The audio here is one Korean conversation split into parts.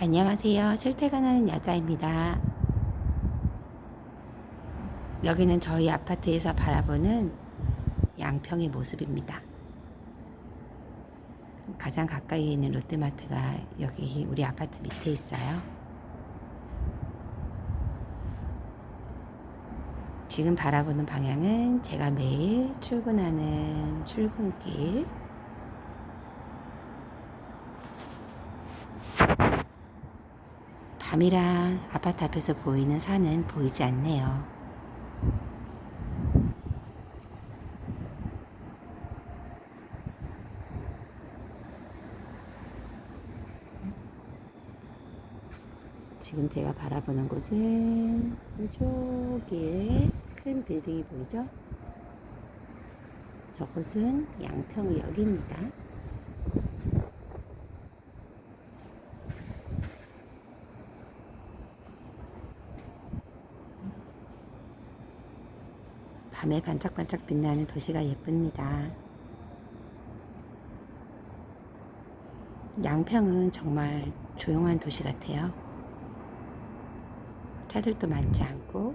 안녕하세요. 출퇴근하는 여자입니다. 여기는 저희 아파트에서 바라보는 양평의 모습입니다. 가장 가까이 있는 롯데마트가 여기 우리 아파트 밑에 있어요. 지금 바라보는 방향은 제가 매일 출근하는 출근길 밤이라 아파트 앞에서 보이는 산은 보이지 않네요. 지금 제가 바라보는 곳은 이쪽에 큰 빌딩이 보이죠? 저곳은 양평역입니다. 밤에 반짝반짝 빛나는 도시가 예쁩니다. 양평은 정말 조용한 도시 같아요. 차들도 많지 않고,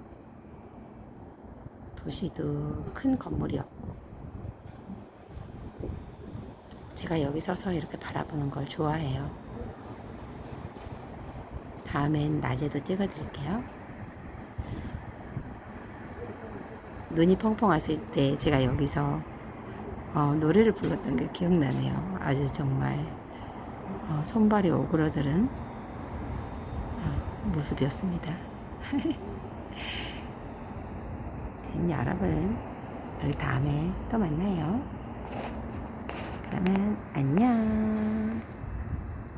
도시도 큰 건물이 없고, 제가 여기 서서 이렇게 바라보는 걸 좋아해요. 다음엔 낮에도 찍어 드릴게요. 눈이 펑펑 왔을 때 제가 여기서 어, 노래를 불렀던 게 기억나네요. 아주 정말 어, 손발이 오그러드는 어, 모습이었습니다. 여러분, 우리 다음에 또 만나요. 그러면 안녕.